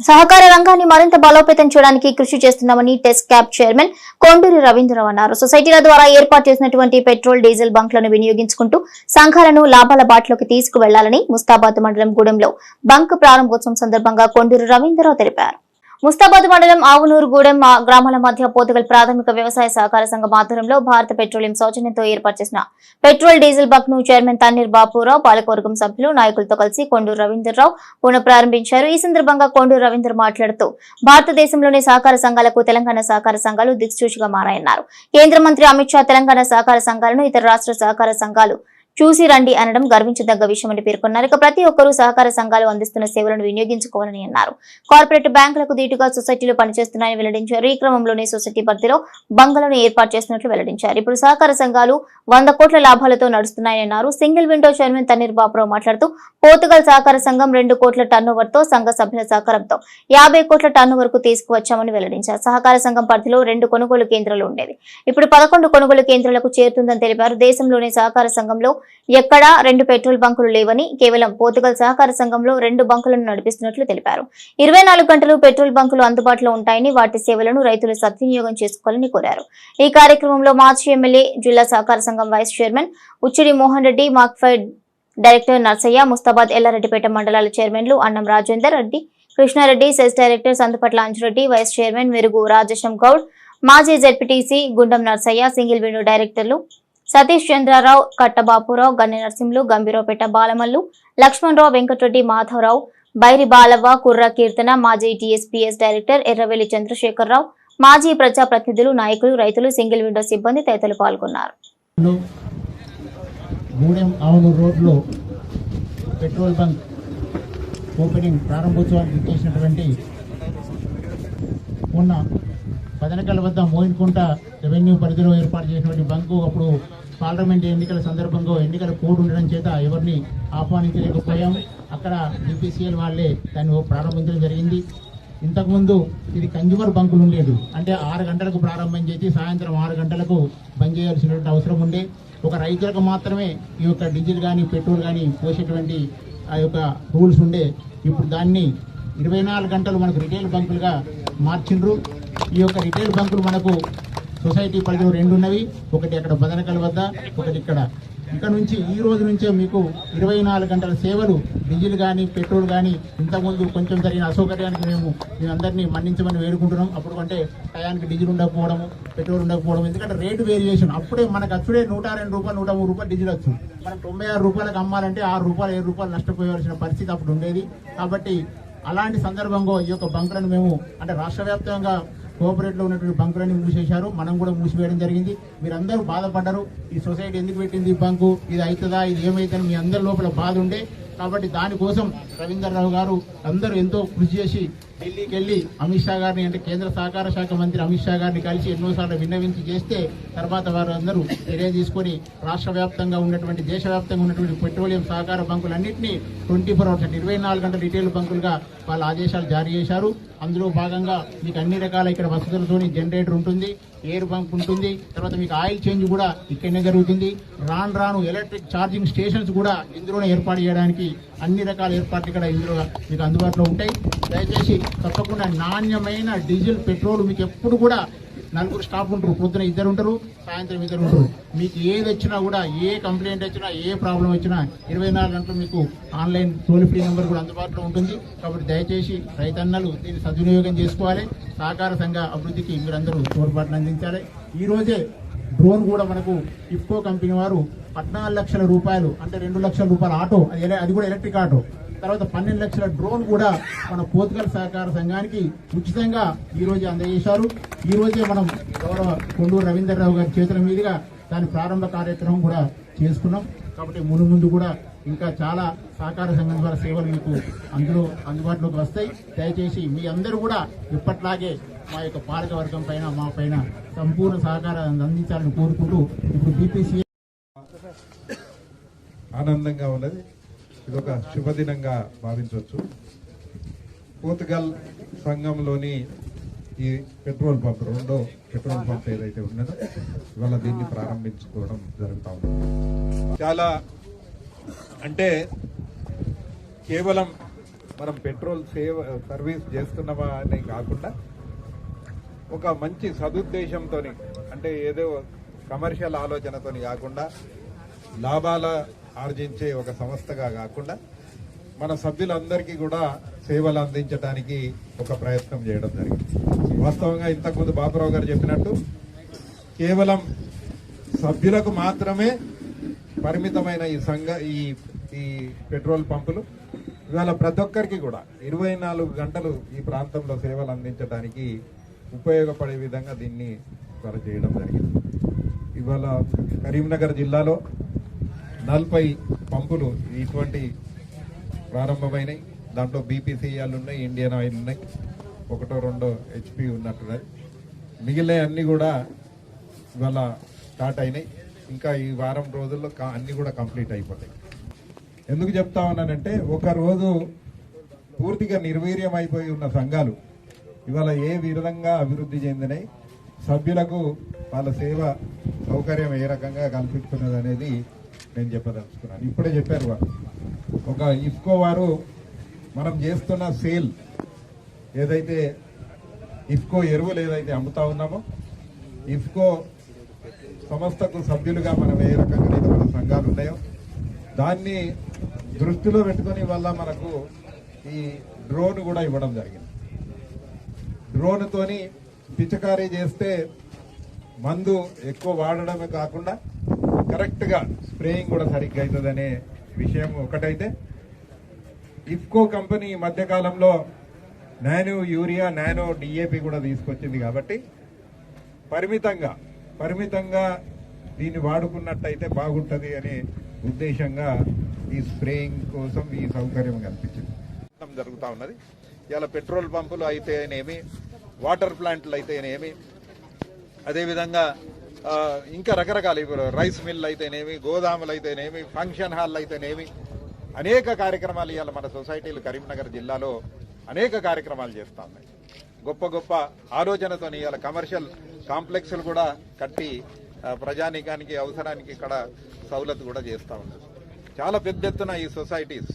సహకార రంగాన్ని మరింత బలోపేతం చేయడానికి కృషి చేస్తున్నామని టెస్ట్ క్యాప్ చైర్మన్ కొండూరి రవీంద్రరావు అన్నారు. సొసైటీల ద్వారా ఏర్పాటు చేసినటువంటి పెట్రోల్ డీజిల్ బంక్లను వినియోగించుకుంటూ సంఘాలను లాభాల బాటలోకి తీసుకువెళ్ళాలని ముస్తాబాద్ మండలం గూడెంలో బంక్ ప్రారంభోత్సవం సందర్భంగా కొండూరి రవీంద్రరావు తెలిపారు. ముస్తాబాద్ మండలం ఆవునూరుగూడెం గ్రామాల మధ్య పోతుగల్ ప్రాథమిక వ్యవసాయ సహకార సంఘం ఆధ్వర్యంలో భారత పెట్రోలియం సౌజన్యంతో ఏర్పాటు చేసిన పెట్రోల్ డీజిల్ బక్ను చైర్మన్ తన్నీర్ బాపురావు పాలకవర్గం సభ్యులు నాయకులతో కలిసి కొండూరు రవీంద్రరావు పునః ప్రారంభించారు. ఈ సందర్భంగా కొండూరు రవీంద్ర మాట్లాడుతూ భారతదేశంలోని సహకార సంఘాలకు తెలంగాణ సహకార సంఘాలు దిక్సూచిగా మారాయన్నారు. కేంద్ర మంత్రి అమిత్ షా తెలంగాణ సహకార సంఘాలను ఇతర రాష్ట్ర సహకార సంఘాలు చూసి రండి అనడం గర్వించదగ్గ విషయమని పేర్కొన్నారు. ఇక ప్రతి ఒక్కరూ సహకార సంఘాలు అందిస్తున్న సేవలను వినియోగించుకోవాలని అన్నారు. కార్పొరేట్ బ్యాంకులకు దీటుగా సొసైటీలు పనిచేస్తున్నాయని వెల్లడించారు. ఈ క్రమంలోనే సొసైటీ పరిధిలో బంగళను ఏర్పాటు చేస్తున్నట్లు వెల్లడించారు. ఇప్పుడు సహకార సంఘాలు వంద కోట్ల లాభాలతో నడుస్తున్నాయని అన్నారు. Single window chairman Tanneeru Baburao మాట్లాడుతూ పోర్తుగల్ సహకార సంఘం రెండు కోట్ల టర్నోవర్తో సంఘ సభ్యుల సహకారంతో యాభై కోట్ల టన్ను వరకు తీసుకువచ్చామని వెల్లడించారు. సహకార సంఘం పరిధిలో రెండు కొనుగోలు కేంద్రాలు ఉండేవి. ఇప్పుడు పదకొండు కొనుగోలు కేంద్రాలకు చేరుతుందని తెలిపారు. దేశంలోని సహకార సంఘంలో ఎక్కడా రెండు పెట్రోల్ బంకులు లేవని కేవలం పోర్తుగల్ సహకార సంఘంలో రెండు బంకులను నడిపిస్తున్నట్లు తెలిపారు. ఇరవై నాలుగు గంటలు పెట్రోల్ బంకులు అందుబాటులో ఉంటాయని వాటి సేవలను రైతులు సద్వినియోగం చేసుకోవాలని కోరారు. ఈ కార్యక్రమంలో మాజీ ఎమ్మెల్యే జిల్లా సహకార సంఘం vice chairman Uchchidi Mohan Reddy Markfed director Narsaiah Mustabad Yellareddypet మండలాల చైర్మన్లు Annam Rajender Reddy Krishna Reddy CESS director Sandupatla Anju Reddy vice chairman Merugu Rajasham Goud మాజీ ZPTC Gundam Narsaiah single window డైరెక్టర్లు సతీష్ చంద్రారావు కట్టబాపురావు గన్నె నరసింహులు గంభీరావుపేట బాలమల్లు లక్ష్మణరావు వెంకటరెడ్డి మాధవరావు బైరి బాలవ్వ కుర్ర కీర్తన మాజీ TSPS director Erravelli Chandrashekar Rao మాజీ ప్రజాప్రతినిధులు నాయకులు రైతులు సింగిల్ విండో సిబ్బంది తదితరులు పాల్గొన్నారు. గూడెం ఆవునూరు రోడ్లో పెట్రోల్ బంక్ ఓపెనింగ్ ప్రారంభోత్సవానికి చేసినటువంటి ఉన్న పదనకల వద్ద మోయిన్కుంట రెవెన్యూ పరిధిలో ఏర్పాటు చేసినటువంటి బంకు అప్పుడు పార్లమెంట్ ఎన్నికల సందర్భంగా ఎన్నికల కోడ్ ఉండడం చేత ఎవరిని ఆహ్వానించలేకపోయాం. అక్కడ బీపీసీఎల్ వాళ్ళే దాన్ని ప్రారంభించడం జరిగింది. ఇంతకుముందు ఇది కన్జ్యూమర్ బంకులు ఉండేది. అంటే ఆరు గంటలకు ప్రారంభం చేసి సాయంత్రం ఆరు గంటలకు బంద్ చేయాల్సినటువంటి అవసరం ఉండే. ఒక రైతులకు మాత్రమే ఈ యొక్క డీజిల్ కానీ పెట్రోల్ కానీ పోసేటువంటి ఆ యొక్క రూల్స్ ఉండే. ఇప్పుడు దాన్ని ఇరవై నాలుగు గంటలు మనకు రిటైల్ బంకులుగా మార్చిండ్రు ఈ యొక్క రిటైల్ బంకులు మనకు సొసైటీ పరిధిలో రెండు ఉన్నవి. ఒకటి అక్కడ బదనకల్ వద్ద ఒకటి ఇక్కడ ఇక్కడ నుంచి ఈ రోజు నుంచే మీకు ఇరవై నాలుగు గంటల సేవలు డీజిల్ కానీ పెట్రోల్ కానీ ఇంతకుముందు కొంచెం జరిగిన అసౌకర్యానికి మేము మీ అందరినీ మన్నించమని వేడుకుంటున్నాం. అప్పుడు అంటే టయానికి డీజిల్ ఉండకపోవడము పెట్రోల్ ఉండకపోవడం ఎందుకంటే రేటు వేరియేషన్. అప్పుడే మనకు అచ్చుడే నూట రెండు రూపాయలు నూట మూడు రూపాయలు డీజిల్ వచ్చు మనం తొంభై ఆరు రూపాయలకు అమ్మాలంటే ఆరు రూపాయలు ఏడు రూపాయలు నష్టపోయవలసిన పరిస్థితి అప్పుడు ఉండేది. కాబట్టి అలాంటి సందర్భంలో ఈ యొక్క బంకులను మేము అంటే రాష్ట్ర వ్యాప్తంగా కోఆపరేట్లో ఉన్నటువంటి బంకులన్నీ మూసేశారు. మనం కూడా మూసివేయడం జరిగింది. మీరందరూ బాధపడ్డారు. ఈ సొసైటీ ఎందుకు పెట్టింది ఈ బంకు? ఇది అవుతుందా? ఇది ఏమవుతుందని మీ అందరి లోపల బాధ ఉండే. కాబట్టి దానికోసం రవీందర్రావు గారు అందరూ ఎంతో కృషి చేసి ఢిల్లీకి వెళ్ళి అమిత్ షా గారిని అంటే కేంద్ర సహకార శాఖ మంత్రి అమిత్ షా గారిని కలిసి ఎన్నోసార్లు విన్నవించి చేస్తే తర్వాత వారు అందరూ చర్య తీసుకొని రాష్ట్ర వ్యాప్తంగా ఉన్నటువంటి దేశవ్యాప్తంగా ఉన్నటువంటి పెట్రోలియం సహకార బంకులన్నింటినీ ట్వంటీ ఫోర్ అవర్స్ ఇరవై నాలుగు గంటల రిటైల్ బంకులుగా వాళ్ళ ఆదేశాలు జారీ చేశారు. అందులో భాగంగా మీకు అన్ని రకాల ఇక్కడ వసతులతోని జనరేటర్ ఉంటుంది ఎయిర్ బంక్ ఉంటుంది తర్వాత మీకు ఆయిల్ చేంజ్ కూడా ఇక్కడనే జరుగుతుంది. రాను రాను ఎలక్ట్రిక్ ఛార్జింగ్ స్టేషన్స్ కూడా ఇందులోనే ఏర్పాటు చేయడానికి అన్ని రకాల ఏర్పాట్లు ఇక్కడ ఇందులో మీకు అందుబాటులో ఉంటాయి. దయచేసి తప్పకుండా నాణ్యమైన డీజిల్ పెట్రోల్ మీకు ఎప్పుడు కూడా నలుగురు స్టాఫ్ ఉంటారు. పొద్దున ఇద్దరు ఉంటారు సాయంత్రం ఇద్దరు ఉంటారు. మీకు ఏది వచ్చినా కూడా ఏ కంప్లైంట్ వచ్చినా ఏ ప్రాబ్లం వచ్చినా ఇరవై నాలుగు గంటలు మీకు ఆన్లైన్ టోల్ ఫ్రీ నెంబర్ కూడా అందుబాటులో ఉంటుంది. కాబట్టి దయచేసి రైతన్నలు దీన్ని సద్వినియోగం చేసుకోవాలి. సహకార సంఘ అభివృద్ధికి మీరందరూ తోడ్పాటును అందించాలి. ఈరోజే డ్రోన్ కూడా మనకు ఇఫ్కో కంపెనీ వారు పద్నాలుగు లక్షల రూపాయలు అంటే రెండు లక్షల రూపాయల ఆటో అది అది కూడా ఎలక్ట్రిక్ ఆటో. తర్వాత పన్నెండు లక్షల డ్రోన్ కూడా మన పోతుగల్ సహకార సంఘానికి ఉచితంగా ఈ అందజేశారు. ఈ రోజే మనం గౌరవ కొండూరు రవీంద్రరావు గారి చేతుల మీదుగా దాని ప్రారంభ కార్యక్రమం కూడా చేసుకున్నాం. కాబట్టి ముందు ముందు కూడా ఇంకా చాలా సహకార సంఘం ద్వారా సేవలు మీకు అందులో అందుబాటులోకి వస్తాయి. దయచేసి మీ అందరూ కూడా ఇప్పట్లాగే మా యొక్క పాలక వర్గం పైన మా పైన సంపూర్ణ సహకారాన్ని అందించాలని కోరుకుంటూ ఇప్పుడు బీపీసీ ఆనందంగా ఉన్నది. ఇది ఒక శుభదినంగా భావించవచ్చు. పోర్తుగల్ సంఘంలోని ఈ పెట్రోల్ పంప్ రెండో పెట్రోల్ పంప్ ఏదైతే ఉన్నదో ఇవాళ దీన్ని ప్రారంభించుకోవడం జరుగుతా ఉంది. చాలా అంటే కేవలం మనం పెట్రోల్ సేవ సర్వీస్ చేస్తున్నామా అనే కాకుండా ఒక మంచి సదుద్దేశంతో అంటే ఏదో కమర్షియల్ ఆలోచనతోని కాకుండా లాభాల ఆర్జించే ఒక సంస్థగా కాకుండా మన సభ్యులందరికీ కూడా సేవలు అందించడానికి ఒక ప్రయత్నం చేయడం జరిగింది. వాస్తవంగా ఇంతకుముందు బాబురావు గారు చెప్పినట్టు కేవలం సభ్యులకు మాత్రమే పరిమితమైన ఈ సంఘ ఈ ఈ పెట్రోల్ పంపులు ఇవాళ ప్రతి ఒక్కరికి కూడా ఇరవై నాలుగు గంటలు ఈ ప్రాంతంలో సేవలు అందించడానికి ఉపయోగపడే విధంగా దీన్ని ఇవాళ చేయడం జరిగింది. ఇవాళ కరీంనగర్ జిల్లాలో నలభై పంపులు ఇటువంటి ప్రారంభమైనాయి. దాంట్లో బీపీసీఎల్ ఉన్నాయి ఇండియన్ ఆయిల్ ఉన్నాయి. ఒకటో రెండో హెచ్పి ఉన్నట్టున్నాయి మిగిలిన అన్నీ కూడా ఇవాళ స్టార్ట్ అయినాయి. ఇంకా ఈ వారం రోజుల్లో కా- కూడా కంప్లీట్ అయిపోతాయి. ఎందుకు చెప్తా ఉన్నానంటే ఒకరోజు పూర్తిగా నిర్వీర్యం అయిపోయి ఉన్న సంఘాలు ఇవాళ ఏ విధంగా అభివృద్ధి చెందినాయి సభ్యులకు వాళ్ళ సేవ సౌకర్యం ఏ రకంగా కల్పిస్తున్నది అనేది నేను చెప్పదలుచుకున్నాను. ఇప్పుడే చెప్పారు వారు ఒక ఇఫ్కో వారు మనం చేస్తున్న సేల్ ఏదైతే ఇఫ్కో ఎరువులు ఏదైతే అమ్ముతా ఉన్నామో ఇఫ్కో సంస్థకు సభ్యులుగా మనం ఏ రకంగా అయితే మన సంఘాలు ఉన్నాయో దాన్ని దృష్టిలో పెట్టుకొని వల్ల మనకు ఈ డ్రోన్ కూడా ఇవ్వడం జరిగింది. డ్రోన్తోని పిచకారీ చేస్తే మందు ఎక్కువ వాడడమే కాకుండా కరెక్ట్గా స్ప్రేయింగ్ కూడా సరిగ్గా అవుతుందనే విషయం ఒకటైతే ఇఫ్కో కంపెనీ ఈ మధ్య కాలంలో నానో యూరియా నానో డిఏపి కూడా తీసుకొచ్చింది కాబట్టి పరిమితంగా పరిమితంగా దీన్ని వాడుకున్నట్టయితే బాగుంటుంది అనే ఉద్దేశంగా ఈ స్ప్రేయింగ్ కోసం ఈ సౌకర్యం కల్పించింది. జరుగుతూ ఉన్నది. ఇలా పెట్రోల్ పంపులు అయితేనేమి వాటర్ ప్లాంట్లు అయితేనేమి అదేవిధంగా ఇంకా రకరకాల ఇప్పుడు రైస్ మిల్ అయితేనేమి గోదాములు అయితేనేమి ఫంక్షన్ హాల్ అయితేనేమి అనేక కార్యక్రమాలు ఇవాళ మన సొసైటీలు కరీంనగర్ జిల్లాలో అనేక కార్యక్రమాలు చేస్తా ఉన్నాయి గొప్ప గొప్ప ఆలోచనతో ఇవాళ కమర్షియల్ కాంప్లెక్స్లు కూడా కట్టి ప్రజానీకానికి అవసరానికి ఇక్కడ సౌలత్ కూడా చేస్తూ ఉన్నారు చాలా పెద్ద ఎత్తున ఈ సొసైటీస్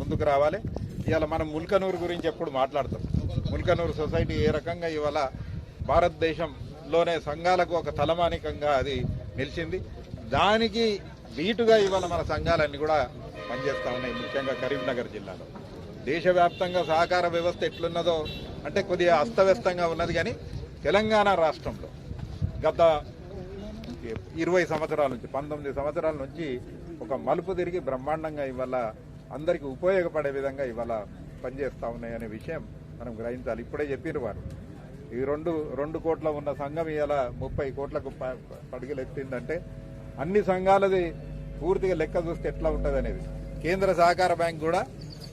ముందుకు రావాలి. ఇవాళ మనం ముల్కనూరు గురించి ఎప్పుడు మాట్లాడతాం. ముల్కనూరు సొసైటీ ఏ రకంగా ఇవాళ భారతదేశం లోనే సంఘాలకు ఒక తలమానికంగా అది నిలిచింది. దానికి వీటుగా ఇవాళ మన సంఘాలన్నీ కూడా పనిచేస్తూ ఉన్నాయి ముఖ్యంగా కరీంనగర్ జిల్లాలో. దేశవ్యాప్తంగా సహకార వ్యవస్థ ఎట్లున్నదో అంటే కొద్దిగా అస్తవ్యస్తంగా ఉన్నది కానీ తెలంగాణ రాష్ట్రంలో గత ఇరవై సంవత్సరాల నుంచి పంతొమ్మిది సంవత్సరాల నుంచి ఒక మలుపు తిరిగి బ్రహ్మాండంగా ఇవాళ అందరికీ ఉపయోగపడే విధంగా ఇవాళ పనిచేస్తూ ఉన్నాయి అనే విషయం మనం గ్రహించాలి. ఇప్పుడే చెప్పారు వారు. ఈ రెండు రెండు కోట్ల ఉన్న సంఘం ఇవాళ ముప్పై కోట్లకు ప- పడిగలెత్తిందంటే అన్ని సంఘాలది పూర్తిగా లెక్క చూస్తే ఎట్లా ఉంటుంది అనేది కేంద్ర సహకార బ్యాంక్ కూడా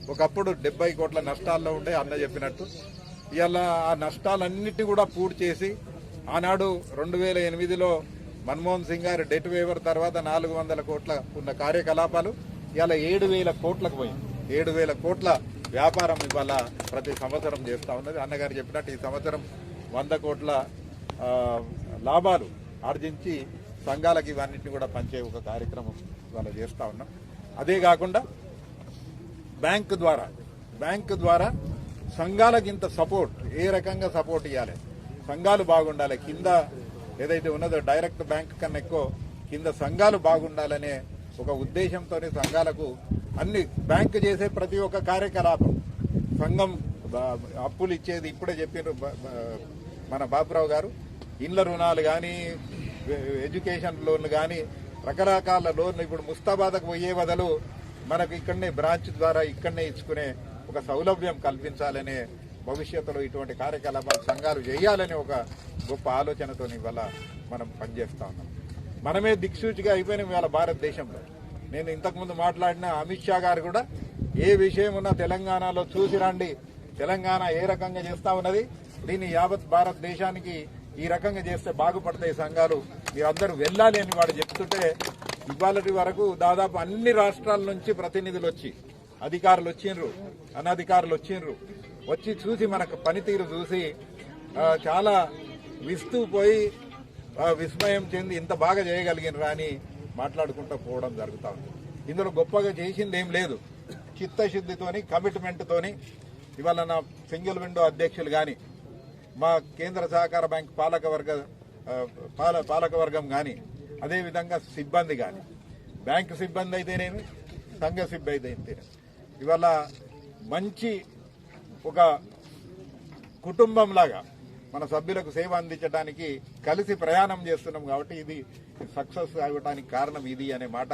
ఒకప్పుడు డెబ్బై కోట్ల నష్టాల్లో ఉండే అన్న చెప్పినట్టు. ఇవాళ ఆ నష్టాలన్నిటి కూడా పూర్తి చేసి ఆనాడు రెండు వేల ఎనిమిదిలో మన్మోహన్ సింగ్ గారు డెట్ వేవర్ తర్వాత నాలుగు వందల కోట్ల ఉన్న కార్యకలాపాలు ఇవాళ ఏడు వేల కోట్లకు పోయింది ఏడు వేల కోట్ల వ్యాపారం ఇవాళ ప్రతి సంవత్సరం చేస్తా ఉన్నది. అన్నగారు చెప్పినట్టు ఈ సంవత్సరం వంద కోట్ల లాభాలు ఆర్జించి సంఘాలకు ఇవన్నిటిని కూడా పంచే ఒక కార్యక్రమం ఇవాళ చేస్తూ ఉన్నాం. అదే కాకుండా బ్యాంకు ద్వారా బ్యాంకు ద్వారా సంఘాలకు ఇంత సపోర్ట్ ఏ రకంగా సపోర్ట్ ఇవ్వాలి సంఘాలు బాగుండాలి కింద ఏదైతే ఉన్నదో డైరెక్ట్ బ్యాంక్ కన్నా ఎక్కువ కింద సంఘాలు బాగుండాలనే ఒక ఉద్దేశంతోనే సంఘాలకు అన్ని బ్యాంకు చేసే ప్రతి ఒక్క కార్యకలాపం. సంఘం అప్పులు ఇచ్చేది ఇప్పుడే చెప్పారు మన బాబురావు గారు ఇండ్ల రుణాలు కానీ ఎడ్యుకేషన్ లోన్లు కానీ రకరకాల లోన్లు ఇప్పుడు ముస్తాబాద్కు పోయే బదులు మనకు ఇక్కడనే బ్రాంచ్ ద్వారా ఇక్కడనే ఇచ్చుకునే ఒక సౌలభ్యం కల్పించాలనే భవిష్యత్తులో ఇటువంటి కార్యకలాపాలు సంఘాలు చేయాలనే ఒక గొప్ప ఆలోచనతో ఇవాళ మనం పనిచేస్తా ఉన్నాం. మనమే దిక్సూచిగా అయిపోయినాం ఇవాళ భారతదేశంలో. నేను ఇంతకుముందు మాట్లాడిన అమిత్ షా గారు కూడా ఏ విషయం ఉన్నా తెలంగాణలో చూసి రండి. తెలంగాణ ఏ రకంగా చేస్తా ఉన్నది? దీన్ని యావత్ భారతదేశానికి ఈ రకంగా చేస్తే బాగుపడతాయి సంఘాలు. మీరందరూ వెళ్ళాలి అని వాడు చెప్తుంటే ఇవాళటి వరకు దాదాపు అన్ని రాష్ట్రాల నుంచి ప్రతినిధులు వచ్చి అధికారులు వచ్చిండ్రు అనధికారులు వచ్చిండ్రు. వచ్చి చూసి మనకు పనితీరు చూసి చాలా విస్తూ పోయి విస్మయం చెంది ఇంత బాగా చేయగలిగినరా అని మాట్లాడుకుంటూ పోవడం జరుగుతా ఉంది. ఇందులో గొప్పగా చేసింది ఏం లేదు. చిత్తశుద్ధితోని కమిట్మెంట్తోని ఇవాళ నా సింగిల్ విండో అధ్యక్షులు కానీ మా కేంద్ర సహకార బ్యాంక్ పాలక వర్గ పాల పాలక వర్గం కానీ అదేవిధంగా సిబ్బంది కానీ బ్యాంకు సిబ్బంది అయితేనేమి సంఘ సిబ్బంది అయితేనేమి. ఇవాళ మంచి ఒక కుటుంబంలాగా మన సభ్యులకు సేవ అందించడానికి కలిసి ప్రయాణం చేస్తున్నాం కాబట్టి ఇది సక్సెస్ అవ్వడానికి కారణం ఇది అనే మాట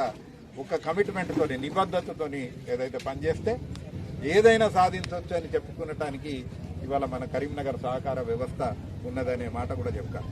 ఒక కమిట్మెంట్తోని నిబద్ధతతోని ఏదైతే పనిచేస్తే ఏదైనా సాధించవచ్చు అని చెప్పుకునటానికి ఇవాళ మన కరీంనగర్ సహకార వ్యవస్థ ఉన్నదనే మాట కూడా చెప్తాను